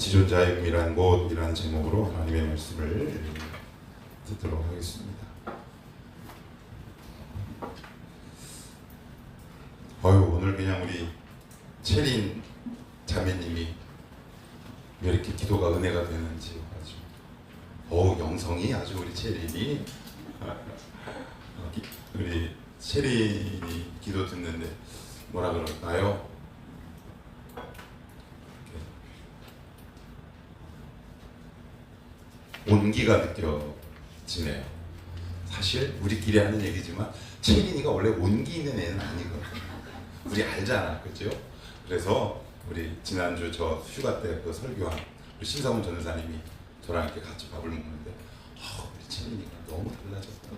지존자의 의미란 곳이라는 제목으로 하나님의 말씀을 듣도록 하겠습니다. 어유 오늘 그냥 우리 채린 자매님이 왜 이렇게 기도가 은혜가 되는지 아주 어우 영성이 아주 우리 채린이 어, 기- 우리 채린이 기도 듣는데 뭐라 그럴까요? 온기가 느껴지네요. 사실 우리끼리 하는 얘기지만 채린이가 원래 온기 있는 애는 아니거든. 우리 알잖아, 그죠? 그래서 우리 지난주 저 휴가 때 그 설교한 신사훈 전사님이 저랑 이렇게 같이 밥을 먹는데 아, 우리 채린이가 너무 달라졌다고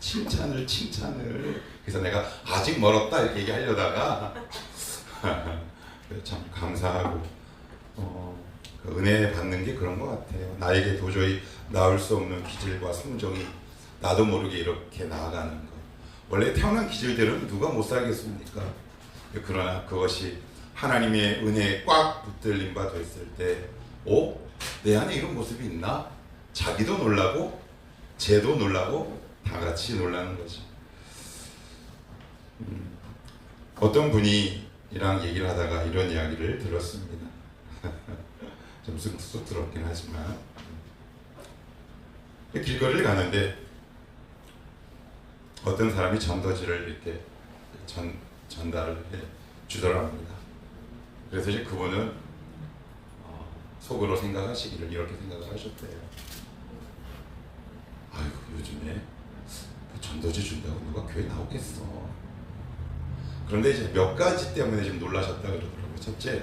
칭찬을 칭찬을 그래서 내가 아직 멀었다 이렇게 얘기하려다가 참 감사하고 어, 그 은혜 받는 게 그런 것 같아요. 나에게 도저히 나올 수 없는 기질과 성정이 나도 모르게 이렇게 나아가는 것. 원래 태어난 기질들은 누가 못 살겠습니까? 그러나 그것이 하나님의 은혜에 꽉 붙들린 바 됐을 때, 오, 내 안에 이런 모습이 있나? 자기도 놀라고, 쟤도 놀라고, 다 같이 놀라는 거지. 음, 어떤 분이랑 얘기를 하다가 이런 이야기를 들었습니다. 좀 쑥스럽긴 하지만 길거리를 가는데 어떤 사람이 전도지를 이렇게 전 전달을 해 주더랍니다. 그래서 이제 그분은 어, 속으로 생각하시기를 이렇게 생각을 하셨대요. 아이고 요즘에 그 전도지 준다고 누가 교회 나오겠어. 그런데 이제 몇 가지 때문에 좀 놀라셨다 그러더라고요. 첫째,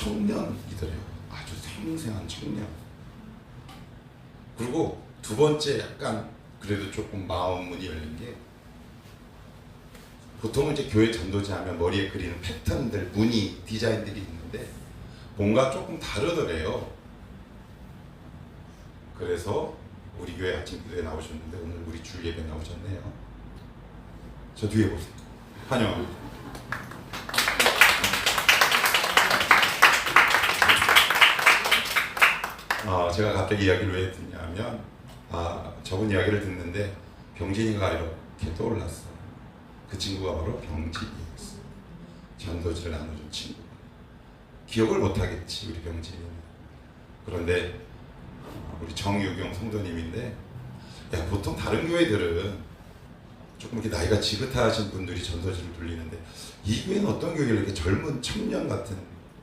청년이더래요. 아주 생생한 청년. 그리고 두 번째 약간 그래도 조금 마음 문이 열린 게 보통은 이제 교회 전도지 하면 머리에 그리는 패턴들, 무늬, 디자인들이 있는데 뭔가 조금 다르더래요. 그래서 우리 교회 아침 기도에 나오셨는데 오늘 우리 주 예배 나오셨네요. 저 뒤에 보세요. 환영합니다. 아, 제가 갑자기 이야기를 왜 듣냐면 아, 저분 이야기를 듣는데 병진이가 이렇게 떠올랐어요. 그 친구가 바로 병진이였어. 전도지를 나눠준 친구. 기억을 못하겠지 우리 병진이는. 그런데 우리 정유경 성도님인데 야 보통 다른 교회들은 조금 이렇게 나이가 지긋하신 분들이 전도지를 돌리는데 이 교회는 어떤 교회를 이렇게 젊은 청년 같은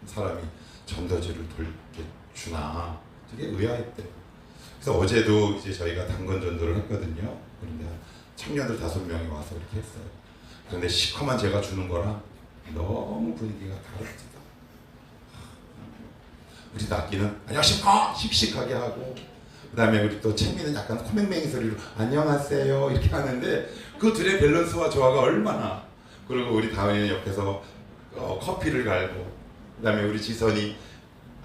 사람이 전도지를 돌게 주나 되게 의아했대. 그래서 어제도 이제 저희가 당건 전도를 했거든요. 그런데 청년들 다섯 명이 와서 이렇게 했어요. 그런데 시커먼 제가 주는 거랑 너무 분위기가 다릅니다. 우리 낚기는 안녕하십니까 씩씩하게 하고 그다음에 우리 또 챙미는 약간 코맹맹이 소리로 안녕하세요 이렇게 하는데 그 둘의 밸런스와 조화가 얼마나 그리고 우리 다은이는 옆에서 어, 커피를 갈고 그다음에 우리 지선이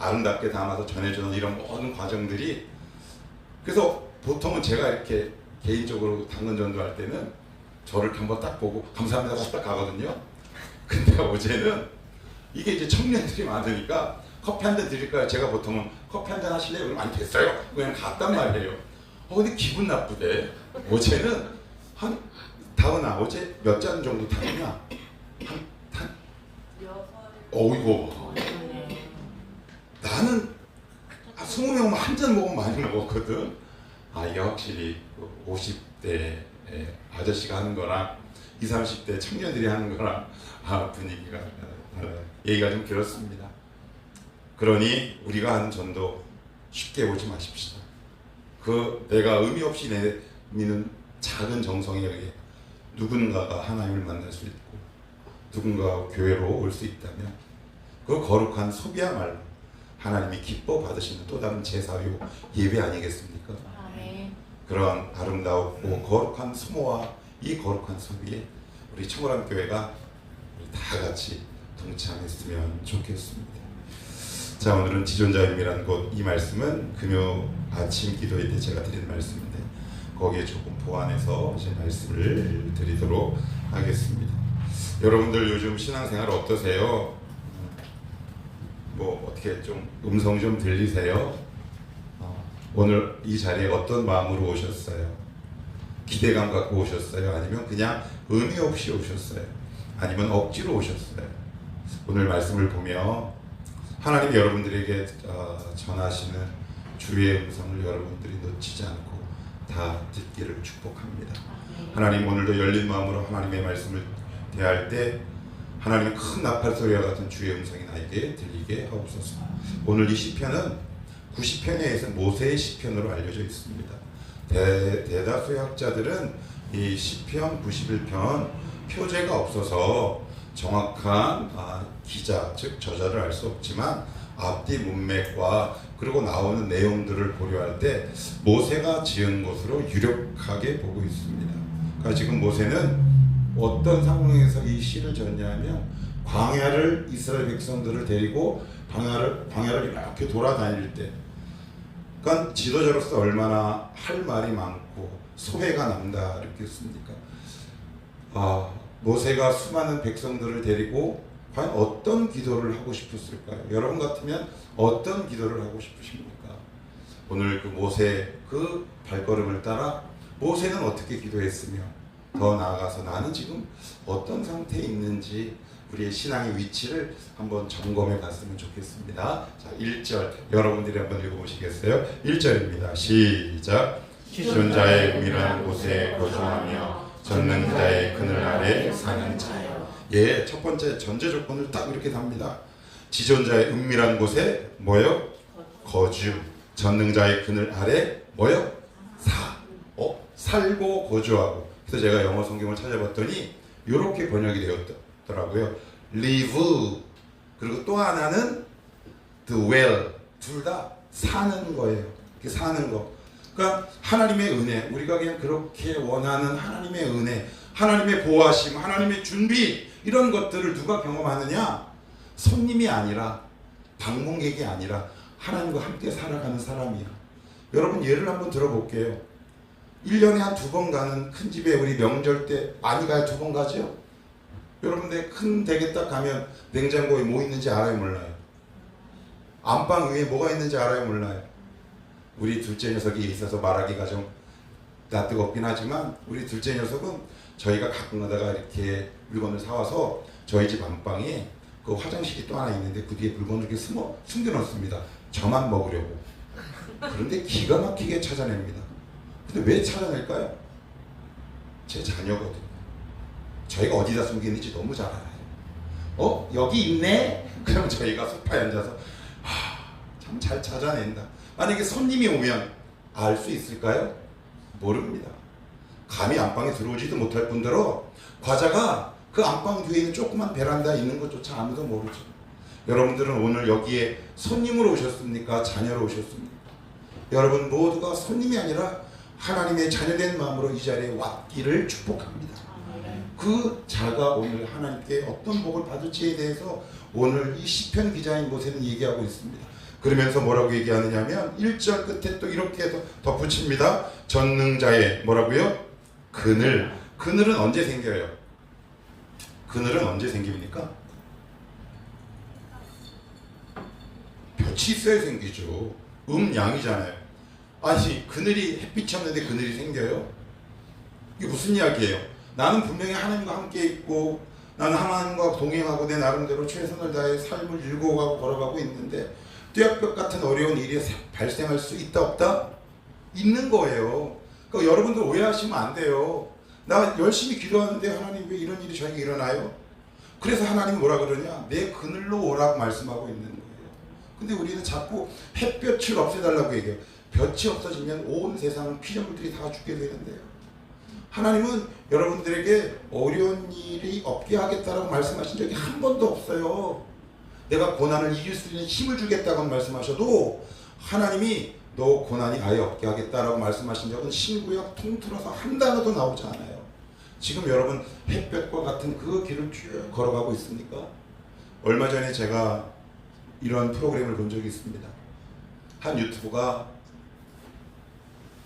아름답게 담아서 전해주는 이런 모든 과정들이 그래서 보통은 제가 이렇게 개인적으로 당근 전도할 때는 저를 이렇게 한번 딱 보고 감사합니다 하고 딱 가거든요. 근데 어제는 이게 이제 청년들이 많으니까 커피 한 잔 드릴까요? 제가 보통은 커피 한 잔 하실래요? 그럼 아니 됐어요. 그냥 갔단 말이에요. 어 근데 기분 나쁘대. 어제는 한 다은아 어제 몇 잔 정도 타느냐? 한, 한 어이구 나는 아, 20명만 한잔 먹으면 많이 먹었거든. 아, 이게 확실히 50대 아저씨가 하는 거랑 20, 30대 청년들이 하는 거랑 아, 분위기가 어, 얘기가 좀 그렇습니다. 그러니 우리가 하는 전도 쉽게 오지 마십시다. 그 내가 의미 없이 내미는 작은 정성에 의해 누군가가 하나님을 만날 수 있고 누군가 교회로 올 수 있다면 그 거룩한 소비야말로 하나님이 기뻐 받으시는 또 다른 제사요 예배 아니겠습니까? 아멘. 그러한 아름다웠고 거룩한 수모와 이 거룩한 소비에 우리 청월한 교회가 우리 다 같이 동참했으면 좋겠습니다. 자 오늘은 지존자임이라는 곳이 말씀은 금요 아침 기도회 때 제가 드린 말씀인데 거기에 조금 보완해서 제 말씀을 드리도록 하겠습니다. 여러분들 요즘 신앙생활 어떠세요? 뭐 어떻게 좀 음성 좀 들리세요? 어, 오늘 이 자리에 어떤 마음으로 오셨어요? 기대감 갖고 오셨어요? 아니면 그냥 의미 없이 오셨어요? 아니면 억지로 오셨어요? 오늘 말씀을 보며 하나님 여러분들에게 어, 전하시는 주의 음성을 여러분들이 놓치지 않고 다 듣기를 축복합니다. 하나님 오늘도 열린 마음으로 하나님의 말씀을 대할 때 하나님의 큰 나팔 소리와 같은 주의 음성이 나에게 들리게 하옵소서. 오늘 이 시편은 90편에서 모세의 시편으로 알려져 있습니다. 대, 대다수의 학자들은 이 시편 91편 표제가 없어서 정확한 아, 기자 즉 저자를 알 수 없지만 앞뒤 문맥과 그리고 나오는 내용들을 고려할 때 모세가 지은 것으로 유력하게 보고 있습니다. 그러니까 지금 모세는 어떤 상황에서 이 시를 졌냐면 광야를 이스라엘 백성들을 데리고 광야를 광야를 이렇게 돌아다닐 때 그러니까 지도자로서 얼마나 할 말이 많고 소회가 남다 이렇게 씁니까? 아 모세가 수많은 백성들을 데리고 과연 어떤 기도를 하고 싶었을까요? 여러분 같으면 어떤 기도를 하고 싶으십니까? 오늘 그 모세 그 발걸음을 따라 모세는 어떻게 기도했으며 더 나아가서 나는 지금 어떤 상태에 있는지 우리의 신앙의 위치를 한번 점검해 봤으면 좋겠습니다. 자, 1절 여러분들이 한번 읽어보시겠어요? 1절입니다. 시작. 기존자의 은밀한 곳에 거주하며 전능자의 그늘 아래 사는 자요. 예, 첫 번째 전제 조건을 딱 이렇게 답니다. 지존자의 은밀한 곳에 뭐요? 거주. 전능자의 그늘 아래 뭐요? 사. 어? 살고 거주하고. 그래서 제가 영어 성경을 찾아봤더니 이렇게 번역이 되었더라고요. live 그리고 또 하나는 dwell 둘 다 사는 거예요. 사는 거. 그러니까 하나님의 은혜, 우리가 그냥 그렇게 원하는 하나님의 은혜, 하나님의 보호하심, 하나님의 준비 이런 것들을 누가 경험하느냐? 손님이 아니라 방문객이 아니라 하나님과 함께 살아가는 사람이야. 여러분 예를 한번 들어볼게요. 1년에 한 두 번 가는 큰 집에 우리 명절 때 많이 가요? 두번 가죠? 여러분들 큰 댁에 딱 가면 냉장고에 뭐 있는지 알아요? 몰라요? 안방 위에 뭐가 있는지 알아요? 몰라요? 우리 둘째 녀석이 있어서 말하기가 좀 낯뜨겁긴 하지만 우리 둘째 녀석은 저희가 가끔 가다가 이렇게 물건을 사와서 저희 집 안방에 그 화장실이 또 하나 있는데 그 뒤에 물건을 이렇게 숨어, 숨겨놓습니다. 저만 먹으려고. 그런데 기가 막히게 찾아냅니다. 근데 왜 찾아낼까요? 제 자녀거든요. 저희가 어디다 숨기는지 너무 잘 알아요. 어? 여기 있네? 그럼 저희가 소파에 앉아서 참 잘 찾아낸다. 만약에 손님이 오면 알 수 있을까요? 모릅니다. 감히 안방에 들어오지도 못할 뿐더러 과자가 그 안방 뒤에 있는 조그만 베란다에 있는 것조차 아무도 모르죠. 여러분들은 오늘 여기에 손님으로 오셨습니까? 자녀로 오셨습니까? 여러분 모두가 손님이 아니라 하나님의 자녀된 마음으로 이 자리에 왔기를 축복합니다. 그 자가 오늘 하나님께 어떤 복을 받을지에 대해서 오늘 이 시편 기자인 모세는 얘기하고 있습니다. 그러면서 뭐라고 얘기하느냐 면 1절 끝에 또 이렇게 더 덧붙입니다. 전능자의 뭐라고요? 그늘. 그늘은 언제 생겨요? 그늘은 언제 생깁니까? 볕이 있어야 생기죠. 음양이잖아요. 아니 그늘이 햇빛이 없는데 그늘이 생겨요? 이게 무슨 이야기예요? 나는 분명히 하나님과 함께 있고 나는 하나님과 동행하고 내 나름대로 최선을 다해 삶을 일궈가고 걸어가고 있는데 뙤약볕 같은 어려운 일이 발생할 수 있다 없다? 있는 거예요. 그러니까 여러분들 오해하시면 안 돼요. 나 열심히 기도하는데 하나님 왜 이런 일이 저에게 일어나요? 그래서 하나님 뭐라 그러냐? 내 그늘로 오라고 말씀하고 있는 거예요. 근데 우리는 자꾸 햇볕을 없애달라고 얘기해요. 볕이 없어지면 온 세상 피조물들이 다 죽게 되는데요. 하나님은 여러분들에게 어려운 일이 없게 하겠다라고 말씀하신 적이 한 번도 없어요. 내가 고난을 이길 수 있는 힘을 주겠다고 말씀하셔도 하나님이 너 고난이 아예 없게 하겠다라고 말씀하신 적은 신구약 통틀어서 한 단어도 나오지 않아요. 지금 여러분 햇볕과 같은 그 길을 쭉 걸어가고 있습니까? 얼마 전에 제가 이러한 프로그램을 본 적이 있습니다. 한 유튜브가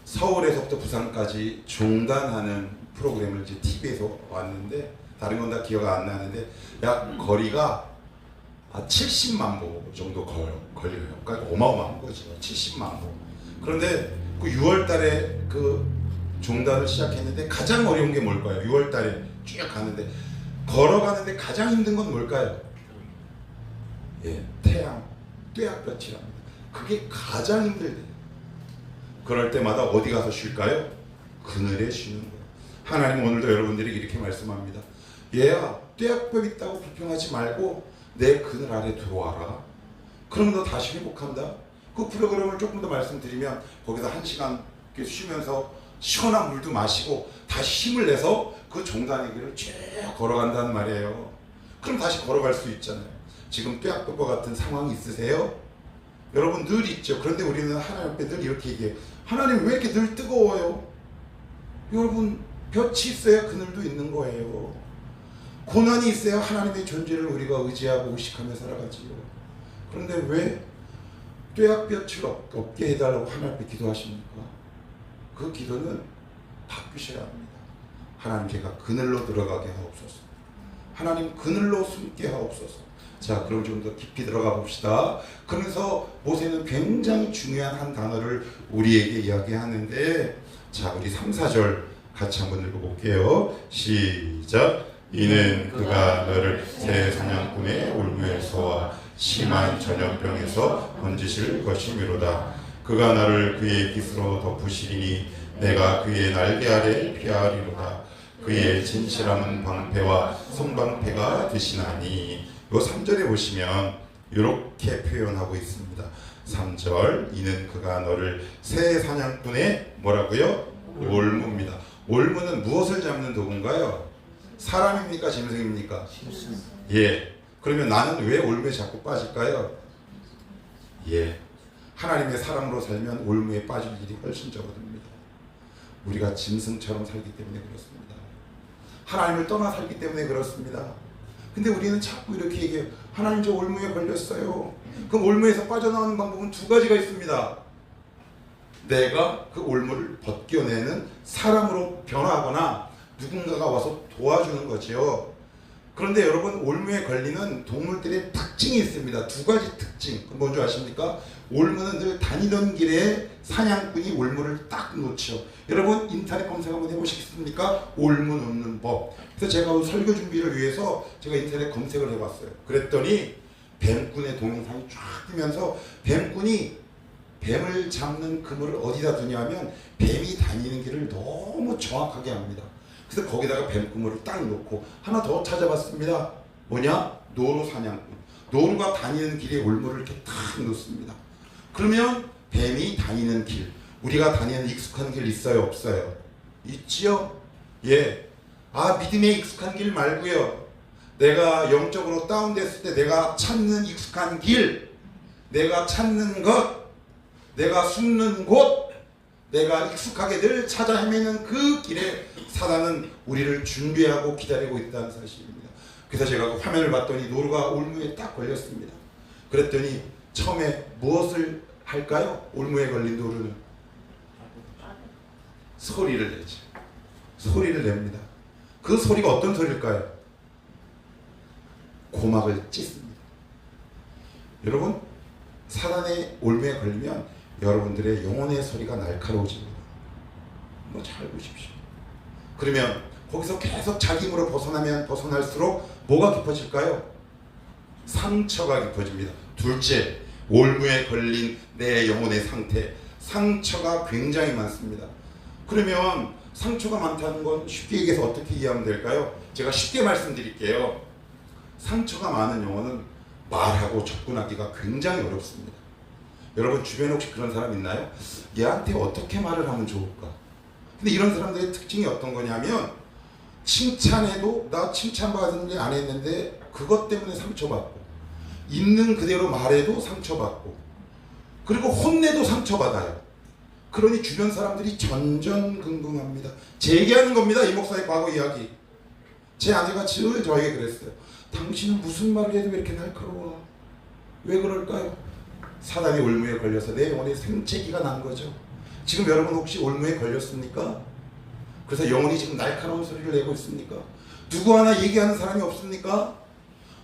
서울에서부터 부산까지 중단하는 프로그램을 이제 TV에서 왔는데 다른 건 다 기억 안 나는데 약 거리가 아, 70만 보 정도 걸, 걸려요. 그러니까 어마어마한 거죠. 70만 보. 그런데 그 6월 달에 그 종단을 시작했는데 가장 어려운 게 뭘까요? 6월 달에 쭉 가는데 걸어가는데 가장 힘든 건 뭘까요? 예, 태양, 뙤약볕이랍니다. 그게 가장 힘들대요. 그럴 때마다 어디 가서 쉴까요? 그늘에 쉬는 거예요. 하나님 오늘도 여러분들이 이렇게 말씀합니다. 얘야, 뙤약볕 있다고 불평하지 말고 내 그늘 아래 들어와라. 그러면 너 다시 회복한다. 그 프로그램을 조금 더 말씀드리면 거기서 한 시간 쉬면서 시원한 물도 마시고 다시 힘을 내서 그 종단의 길을 쭉 걸어간다는 말이에요. 그럼 다시 걸어갈 수 있잖아요. 지금 뙤약볕과 같은 상황이 있으세요? 여러분 늘 있죠. 그런데 우리는 하나님 앞에 늘 이렇게 얘기해요. 하나님 왜 이렇게 늘 뜨거워요? 여러분 볕이 있어야 그늘도 있는 거예요. 고난이 있어야 하나님의 존재를 우리가 의지하고 의식하며 살아가지요. 그런데 왜 뙤약볕을 없- 없게 해달라고 하나님 앞에 기도하십니까? 그 기도는 바꾸셔야 합니다. 하나님 제가 그늘로 들어가게 하옵소서. 하나님 그늘로 숨게 하옵소서. 자, 그럼 좀 더 깊이 들어가 봅시다. 그러면서 모세는 굉장히 중요한 한 단어를 우리에게 이야기하는데, 자, 우리 3, 4절 같이 한번 읽어볼게요. 시작. 이는 그가 너를 새 사냥꾼의 올무에서와 심한 전염병에서 건지실 것이미로다. 그가 나를 그의 깃으로 덮으시리니 내가 그의 날개 아래 피하리로다. 그의 진실함은 방패와 성방패가 되시나니 요 3절에 보시면 이렇게 표현하고 있습니다. 3절 이는 그가 너를 새 사냥꾼의 뭐라고요? 올무입니다. 올무는 무엇을 잡는 도구인가요? 사람입니까? 짐승입니까? 예. 그러면 나는 왜 올무에 자꾸 빠질까요? 예. 하나님의 사람으로 살면 올무에 빠질 일이 훨씬 적어듭니다. 우리가 짐승처럼 살기 때문에 그렇습니다. 하나님을 떠나 살기 때문에 그렇습니다. 근데 우리는 자꾸 이렇게 얘기해요. 하나님 저 올무에 걸렸어요. 그럼 올무에서 빠져나오는 방법은 두 가지가 있습니다. 내가 그 올무를 벗겨내는 사람으로 변화하거나 누군가가 와서 도와주는 거지요. 그런데 여러분 올무에 걸리는 동물들의 특징이 있습니다. 두 가지 특징. 그 뭔지 아십니까? 올무는 늘 다니던 길에 사냥꾼이 올무를 딱 놓죠. 여러분 인터넷 검색 한번 해보시겠습니까? 올무 놓는 법. 그래서 제가 설교 준비를 위해서 제가 인터넷 검색을 해봤어요. 그랬더니 뱀꾼의 동영상이 쫙 뜨면서 뱀꾼이 뱀을 잡는 그물을 어디다 두냐면 뱀이 다니는 길을 너무 정확하게 합니다. 그래서 거기다가 뱀 그물을 딱 놓고 하나 더 찾아봤습니다. 뭐냐? 노루 사냥꾼. 노루가 다니는 길에 올무를 이렇게 탁 놓습니다. 그러면 뱀이 다니는 길, 우리가 다니는 익숙한 길 있어요, 없어요? 있지요? 예. 아, 믿음에 익숙한 길 말고요. 내가 영적으로 다운됐을 때 내가 찾는 익숙한 길, 내가 찾는 것, 내가 숨는 곳, 내가 익숙하게 늘 찾아 헤매는 그 길에 사단은 우리를 준비하고 기다리고 있다는 사실입니다. 그래서 제가 그 화면을 봤더니 노루가 올무에 딱 걸렸습니다. 그랬더니 처음에 무엇을 할까요? 올무에 걸린 노루는 소리를 내죠. 소리를 냅니다. 그 소리가 어떤 소리일까요? 고막을 찢습니다. 여러분 사단의 올무에 걸리면 여러분들의 영혼의 소리가 날카로워집니다. 한번 잘 보십시오. 그러면 거기서 계속 자기 힘으로 벗어나면 벗어날수록 뭐가 깊어질까요? 상처가 깊어집니다. 둘째, 올무에 걸린 내 영혼의 상태. 상처가 굉장히 많습니다. 그러면 상처가 많다는 건 쉽게 얘기해서 어떻게 이해하면 될까요? 제가 쉽게 말씀드릴게요. 상처가 많은 영혼은 말하고 접근하기가 굉장히 어렵습니다. 여러분 주변에 혹시 그런 사람 있나요? 얘한테 어떻게 말을 하면 좋을까? 근데 이런 사람들의 특징이 어떤 거냐면 칭찬해도 나 칭찬받은 안 했는데 그것 때문에 상처받고 있는 그대로 말해도 상처받고 그리고 혼내도 상처받아요. 그러니 주변 사람들이 전전긍긍합니다. 제 얘기하는 겁니다. 이 목사의 과거 이야기. 제 아내가 늘 저에게 그랬어요. 당신은 무슨 말을 해도 왜 이렇게 날카로워? 왜 그럴까요? 사단이 올무에 걸려서 내 영혼에 생채기가 난 거죠. 지금 여러분 혹시 올무에 걸렸습니까? 그래서 영혼이 지금 날카로운 소리를 내고 있습니까? 누구 하나 얘기하는 사람이 없습니까?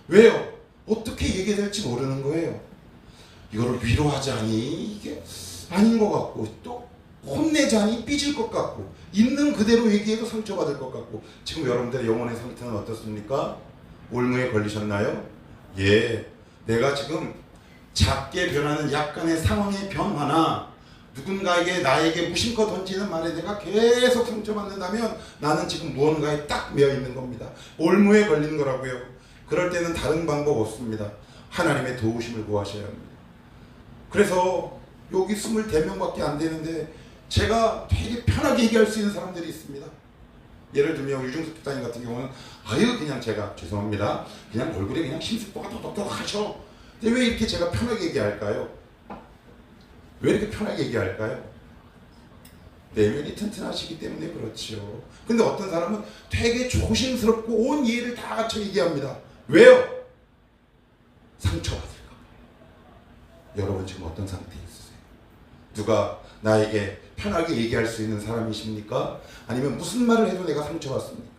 왜요? 어떻게 얘기해야 될지 모르는 거예요. 이거를 위로하자니 이게 아닌 것 같고 또 혼내자니 삐질 것 같고 있는 그대로 얘기해도 상처받을 것 같고 지금 여러분들의 영혼의 상태는 어떻습니까? 올무에 걸리셨나요? 예, 내가 지금 작게 변하는 약간의 상황의 변화나 누군가에게 나에게 무심코 던지는 말에 내가 계속 상처받는다면 나는 지금 무언가에 딱 매여 있는 겁니다. 올무에 걸린 거라고요. 그럴 때는 다른 방법 없습니다. 하나님의 도우심을 구하셔야 합니다. 그래서 여기 24명밖에 안 되는데 제가 되게 편하게 얘기할 수 있는 사람들이 있습니다. 예를 들면 유중석 집사님 같은 경우는 아유 그냥 제가 죄송합니다. 그냥 얼굴에 그냥 심술보가 똑똑똑 하셔. 근데 왜 이렇게 제가 편하게 얘기할까요? 왜 이렇게 편하게 얘기할까요? 내면이 튼튼하시기 때문에 그렇지요. 근데 어떤 사람은 되게 조심스럽고 온 이해를 다 갖춰 얘기합니다. 왜요? 상처받을까 봐. 여러분 지금 어떤 상태에 있으세요? 누가 나에게 편하게 얘기할 수 있는 사람이십니까? 아니면 무슨 말을 해도 내가 상처받습니까?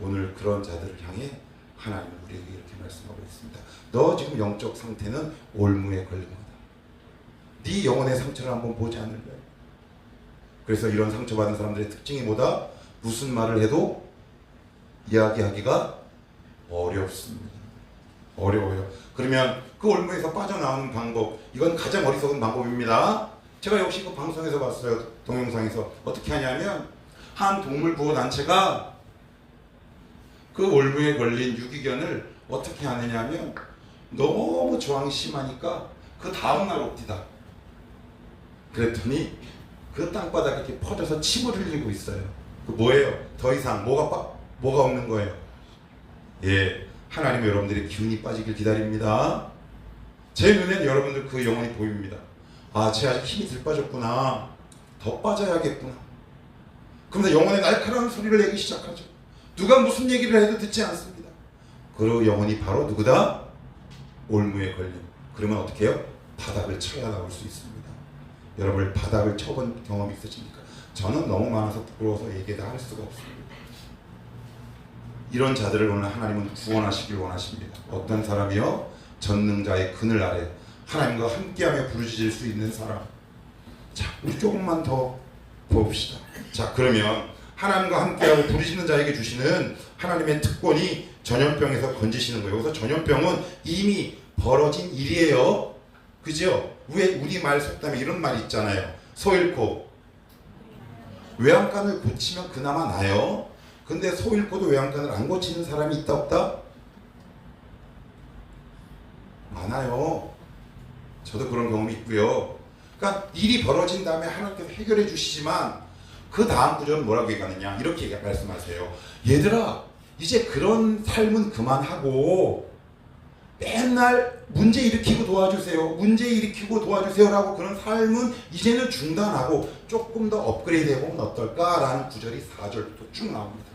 오늘 그런 자들을 향해 하나님은 우리에게 이렇게 말씀하고 있습니다. 너 지금 영적 상태는 올무에 걸린 거다. 네 영혼의 상처를 한번 보지 않을래? 그래서 이런 상처받은 사람들의 특징이 뭐다? 무슨 말을 해도 이야기하기가 어렵습니다. 어려워요. 그러면 그 올무에서 빠져나오는 방법, 이건 가장 어리석은 방법입니다. 제가 역시 그 방송에서 봤어요. 동영상에서. 어떻게 하냐면, 한 동물 보호 단체가 그 올무에 걸린 유기견을 어떻게 하느냐면, 너무 저항이 심하니까 그 다음날 옵디다. 그랬더니 그 땅바닥에 이렇게 퍼져서 침을 흘리고 있어요. 그 뭐예요? 더 이상 뭐가 빠, 뭐가 없는 거예요? 예, 하나님 여러분들의 기운이 빠지길 기다립니다. 제 눈엔 여러분들 그 영혼이 보입니다. 아, 쟤 아직 힘이 들 빠졌구나. 더 빠져야겠구나. 그러면서 영혼의 날카로운 소리를 내기 시작하죠. 누가 무슨 얘기를 해도 듣지 않습니다. 그 영혼이 바로 누구다? 올무에 걸림. 그러면 어떻게 해요? 바닥을 쳐야 나올 수 있습니다. 여러분 바닥을 쳐본 경험 있으십니까? 저는 너무 많아서 부끄러워서 얘기 다 할 수가 없습니다. 이런 자들을 오늘 하나님은 구원하시길 원하십니다. 어떤 사람이요? 전능자의 그늘 아래 하나님과 함께하며 부르짖을 수 있는 사람. 자, 우리 조금만 더 봅시다. 자, 그러면 하나님과 함께하고 부르짖는 자에게 주시는 하나님의 특권이 전염병에서 건지시는 거예요. 그래서 전염병은 이미 벌어진 일이에요. 그죠? 왜 우리말 속담에 이런 말 있잖아요. 소 잃고 외양간을 고치면 그나마 나요. 근데 소 잃고도 외양간을 안 고치는 사람이 있다 없다? 많아요. 저도 그런 경험이 있고요. 그러니까 일이 벌어진 다음에 하나님께서 해결해 주시지만 그 다음 구절은 뭐라고 얘기하느냐 이렇게 말씀하세요. 얘들아 이제 그런 삶은 그만하고 맨날 문제 일으키고 도와주세요. 문제 일으키고 도와주세요라고 그런 삶은 이제는 중단하고 조금 더 업그레이드 해보면 어떨까라는 구절이 4절부터 쭉 나옵니다.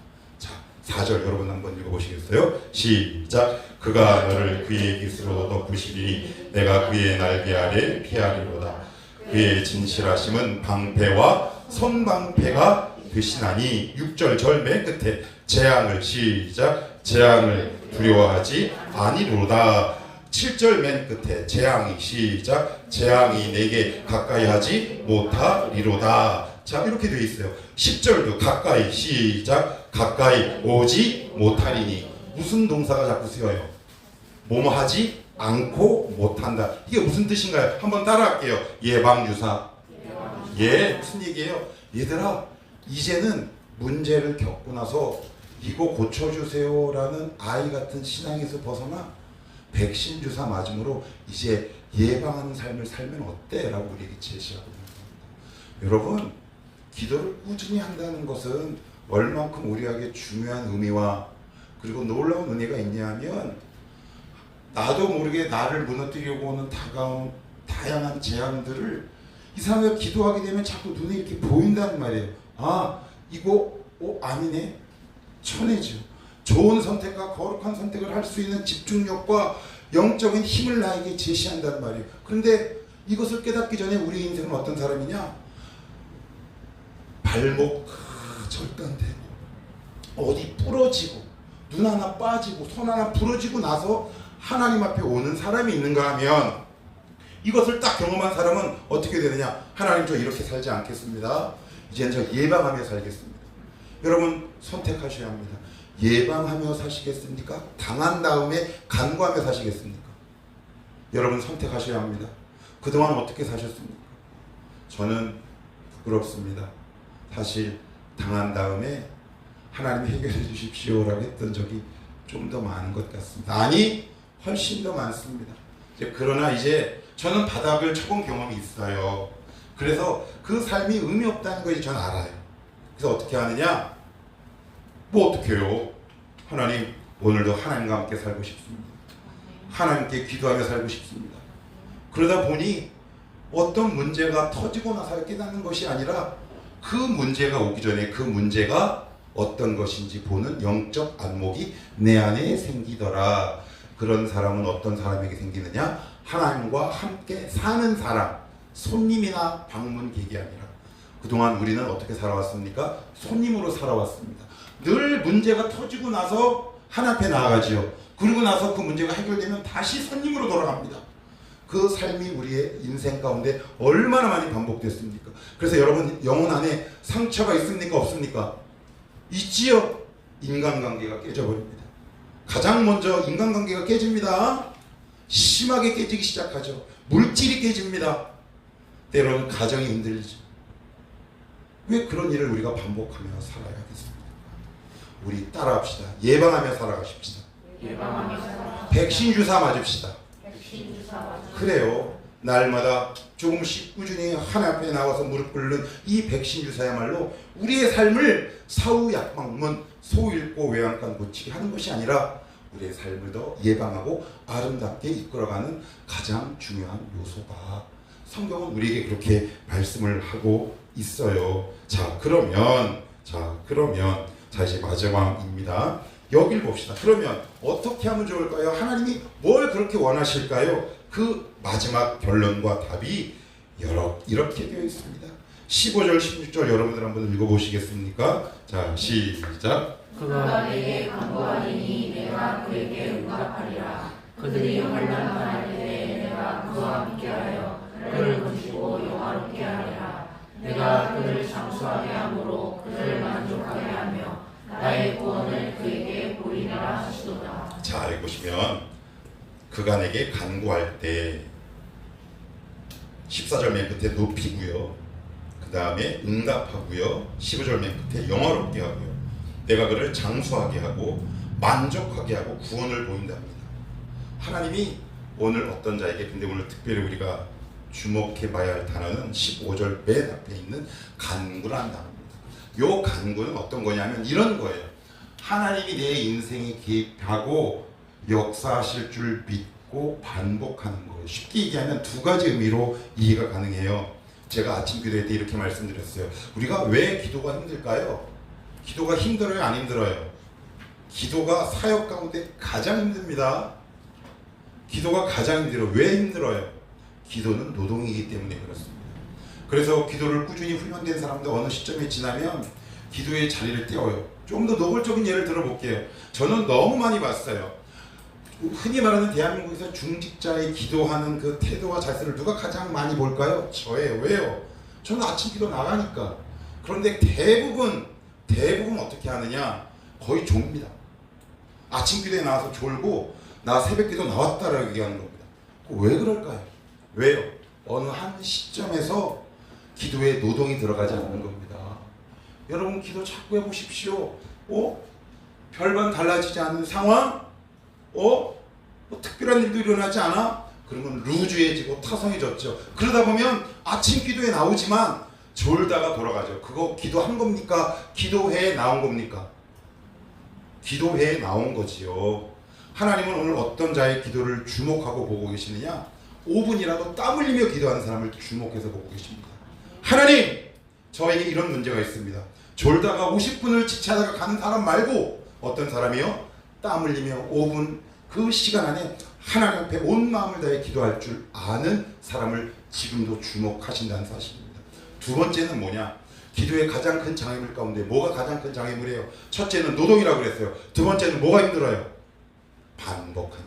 자, 4절 여러분 한번 읽어보시겠어요? 시작. 그가 너를 그의 깃으로 덮으시니 내가 그의 날개 아래 피하리로다. 그의 진실하심은 방패와 선방패가 되시나니 6절 절맨 끝에 재앙을 시작 재앙을 두려워하지 아니로다 7절 맨 끝에 재앙이 시작 재앙이 내게 가까이 하지 못하리로다 자 이렇게 되어 있어요 10절도 가까이 시작 가까이 오지 못하리니 무슨 동사가 자꾸 쓰여요 뭐뭐 하지 않고 못한다 이게 무슨 뜻인가요 한번 따라할게요 예방주사 예, 무슨 얘기예요? 얘들아, 이제는 문제를 겪고 나서 이거 고쳐주세요라는 아이 같은 신앙에서 벗어나 백신 주사 맞음으로 이제 예방하는 삶을 살면 어때? 라고 우리에게 제시하고 있는 겁니다. 여러분, 기도를 꾸준히 한다는 것은 얼만큼 우리에게 중요한 의미와 그리고 놀라운 은혜가 있냐면 나도 모르게 나를 무너뜨리려고 오는 다가온 다양한 재앙들을 이 사람이 기도하게 되면 자꾸 눈에 이렇게 보인다는 말이에요. 아, 이거 어, 아니네. 천해죠. 좋은 선택과 거룩한 선택을 할 수 있는 집중력과 영적인 힘을 나에게 제시한다는 말이에요. 그런데 이것을 깨닫기 전에 우리 인생은 어떤 사람이냐? 발목 절단되고 어디 부러지고 눈 하나 빠지고 손 하나 부러지고 나서 하나님 앞에 오는 사람이 있는가 하면 이것을 딱 경험한 사람은 어떻게 되느냐? 하나님 저 이렇게 살지 않겠습니다. 이제는 저 예방하며 살겠습니다. 여러분 선택하셔야 합니다. 예방하며 사시겠습니까? 당한 다음에 간구하며 사시겠습니까? 여러분 선택하셔야 합니다. 그동안 어떻게 사셨습니까? 저는 부끄럽습니다. 사실 당한 다음에 하나님 해결해 주십시오라고 했던 적이 좀 더 많은 것 같습니다. 아니 훨씬 더 많습니다. 이제 그러나 이제 저는 바닥을 쳐본 경험이 있어요. 그래서 그 삶이 의미 없다는 걸 저는 알아요. 그래서 어떻게 하느냐? 뭐 어떻게 해요? 하나님 오늘도 하나님과 함께 살고 싶습니다. 하나님께 기도하며 살고 싶습니다. 그러다 보니 어떤 문제가 터지고 나서 깨닫는 것이 아니라 그 문제가 오기 전에 그 문제가 어떤 것인지 보는 영적 안목이 내 안에 생기더라. 그런 사람은 어떤 사람에게 생기느냐? 하나님과 함께 사는 사람, 손님이나 방문객이 아니라 그동안 우리는 어떻게 살아왔습니까? 손님으로 살아왔습니다. 늘 문제가 터지고 나서 하나님 앞에 나아가지요. 그리고 나서 그 문제가 해결되면 다시 손님으로 돌아갑니다. 그 삶이 우리의 인생 가운데 얼마나 많이 반복됐습니까? 그래서 여러분 영혼 안에 상처가 있습니까? 없습니까? 있지요. 인간관계가 깨져버립니다. 가장 먼저 인간관계가 깨집니다. 심하게 깨지기 시작하죠. 물질이 깨집니다. 때로는 가정이 힘들죠. 왜 그런 일을 우리가 반복하며 살아야 겠습니까? 우리 따라합시다. 예방하며 살아가십시다. 예방하며 살아 백신 주사 맞읍시다. 백신 주사 맞아 그래요. 날마다 조금씩 꾸준히 하나 앞에 나와서 무릎 꿇는 이 백신 주사야말로 우리의 삶을 사후 약방문 소 읽고 외양간 고치기 하는 것이 아니라 우리의 삶을 더 예방하고 아름답게 이끌어가는 가장 중요한 요소다. 성경은 우리에게 그렇게 말씀을 하고 있어요. 자, 그러면 자, 그러면 자 이제 마지막입니다. 여길 봅시다. 그러면 어떻게 하면 좋을까요? 하나님이 뭘 그렇게 원하실까요? 그 마지막 결론과 답이 여러 이렇게 되어 있습니다. 15절, 16절 여러분들 한번 읽어보시겠습니까? 자, 시작. 그가 내게 간구하리니 내가 그에게 응답하리라 그들이 환난당할 때에 내가 그와 함께하여 그를 고치고 영화롭게 하리라 내가 그를 장수하게 함으 그가 내게 간구할 때 14절 맨 끝에 높이고요. 그 다음에 응답하고요. 15절 맨 끝에 영화롭게 하고요. 내가 그를 장수하게 하고 만족하게 하고 구원을 보인답니다. 하나님이 오늘 어떤 자에게 근데 오늘 특별히 우리가 주목해 봐야 할 단어는 15절 맨 앞에 있는 간구라는 단어입니다. 요 간구는 어떤 거냐면 이런 거예요. 하나님이 내 인생에 개입하고 역사하실 줄 믿고 반복하는 거예요. 쉽게 얘기하면 두 가지 의미로 이해가 가능해요. 제가 아침 기도회 때 이렇게 말씀드렸어요. 우리가 왜 기도가 힘들까요? 기도가 힘들어요, 안 힘들어요? 기도가 사역 가운데 가장 힘듭니다. 기도가 가장 힘들어요. 왜 힘들어요? 기도는 노동이기 때문에 그렇습니다. 그래서 기도를 꾸준히 훈련된 사람도 어느 시점에 지나면 기도의 자리를 떼어요. 좀 더 노골적인 예를 들어볼게요. 저는 너무 많이 봤어요. 흔히 말하는 대한민국에서 중직자의 기도하는 그 태도와 자세를 누가 가장 많이 볼까요? 저예요. 왜요? 저는 아침 기도 나가니까. 그런데 대부분 대부분 어떻게 하느냐? 거의 졸입니다. 아침 기도에 나와서 졸고 나 새벽 기도 나왔다라고 얘기하는 겁니다. 왜 그럴까요? 왜요? 어느 한 시점에서 기도에 노동이 들어가지 않는 겁니다. 여러분 기도 자꾸 해보십시오. 어? 별반 달라지지 않는 상황? 어? 뭐 특별한 일도 일어나지 않아? 그러면 루즈해지고 타성해졌죠. 그러다 보면 아침 기도에 나오지만 졸다가 돌아가죠. 그거 기도한 겁니까? 기도회에 나온 겁니까? 기도회에 나온 거지요. 하나님은 오늘 어떤 자의 기도를 주목하고 보고 계시느냐? 5분이라도 땀 흘리며 기도하는 사람을 주목해서 보고 계십니다. 하나님, 저에게 이런 문제가 있습니다. 졸다가 50분을 지체하다가 가는 사람 말고 어떤 사람이요? 땀 흘리며 5분 그 시간 안에 하나님 앞에 온 마음을 다해 기도할 줄 아는 사람을 지금도 주목하신다는 사실입니다. 두 번째는 뭐냐? 기도의 가장 큰 장애물 가운데 뭐가 가장 큰 장애물이에요? 첫째는 노동이라고 그랬어요. 두 번째는 뭐가 힘들어요? 반복하는.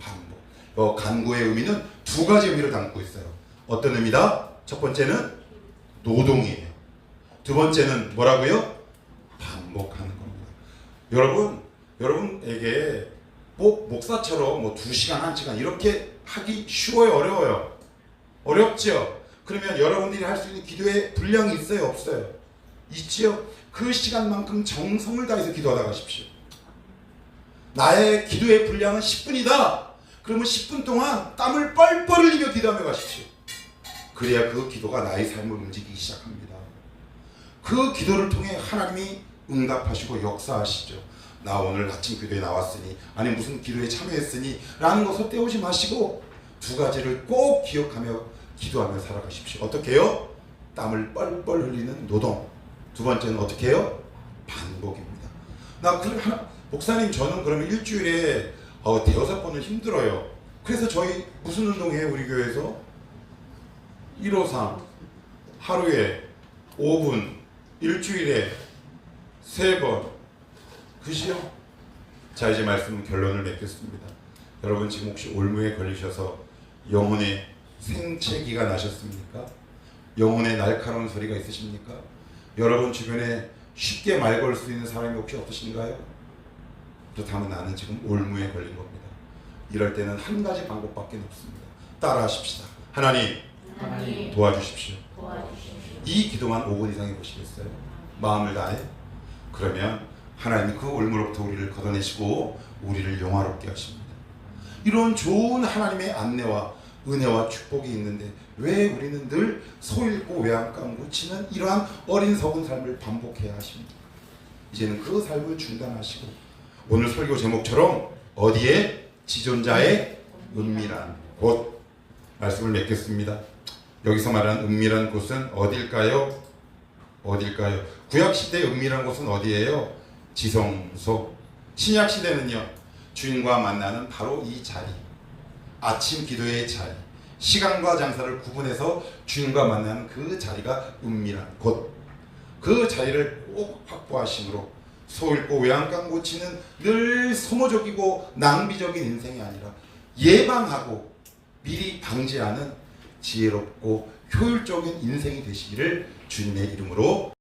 반복. 어, 간구의 의미는 두 가지 의미를 담고 있어요. 어떤 의미다? 첫 번째는 노동이에요. 두 번째는 뭐라고요? 반복하는 겁니다. 여러분, 여러분에게 꼭 목사처럼 뭐두 시간, 한 시간 이렇게 하기 쉬워요, 어려워요? 어렵죠? 그러면 여러분들이 할 수 있는 기도의 분량이 있어요, 없어요? 있지요? 그 시간만큼 정성을 다해서 기도하다 가십시오. 나의 기도의 분량은 10분이다. 그러면 10분 동안 땀을 뻘뻘 흘리며 기도하며 가십시오. 그래야 그 기도가 나의 삶을 움직이기 시작합니다. 그 기도를 통해 하나님이 응답하시고 역사하시죠. 나 오늘 아침 기도에 나왔으니 아니 무슨 기도에 참여했으니 라는 것을 떼우지 마시고 두 가지를 꼭 기억하며 기도하며 살아가십시오. 어떻게 해요? 땀을 뻘뻘 흘리는 노동. 두 번째는 어떻게 해요? 반복입니다. 나그 하나 목사님 저는 그러면 일주일에 어, 대여섯 번은 힘들어요. 그래서 저희 무슨 운동해요 우리 교회에서? 1호상 하루에 5분 일주일에 세번 그시요? 자 이제 말씀 결론을 맺겠습니다. 여러분 지금 혹시 올무에 걸리셔서 영혼의 생채기가 나셨습니까? 영혼의 날카로운 소리가 있으십니까? 여러분 주변에 쉽게 말 걸 수 있는 사람이 혹시 없으신가요? 그렇다면 나는 지금 올무에 걸린 겁니다. 이럴 때는 한 가지 방법밖에 없습니다. 따라하십시다. 하나님 하나님 도와주십시오. 도와주십시오. 이 기도만 5분 이상 해보시겠어요? 마음을 다해? 그러면 하나님이 그 올무로부터 우리를 걷어내시고 우리를 영화롭게 하십니다. 이런 좋은 하나님의 안내와 은혜와 축복이 있는데 왜 우리는 늘 소잃고 외양간 고치는 이러한 어린석은 삶을 반복해야 하십니까? 이제는 그 삶을 중단하시고 오늘 설교 제목처럼 어디에 지존자의 은밀한 곳 말씀을 맺겠습니다. 여기서 말하는 은밀한 곳은 어딜까요? 어딜까요? 구약 시대 은밀한 곳은 어디예요? 지성소. 신약 시대는요. 주인과 만나는 바로 이 자리. 아침 기도의 자리. 시간과 장사를 구분해서 주인과 만나는 그 자리가 은밀한 곳. 그 자리를 꼭 확보하심으로 소잃고 외양간 고치는 늘 소모적이고 낭비적인 인생이 아니라 예방하고 미리 방지하는 지혜롭고 효율적인 인생이 되시기를 주님의 이름으로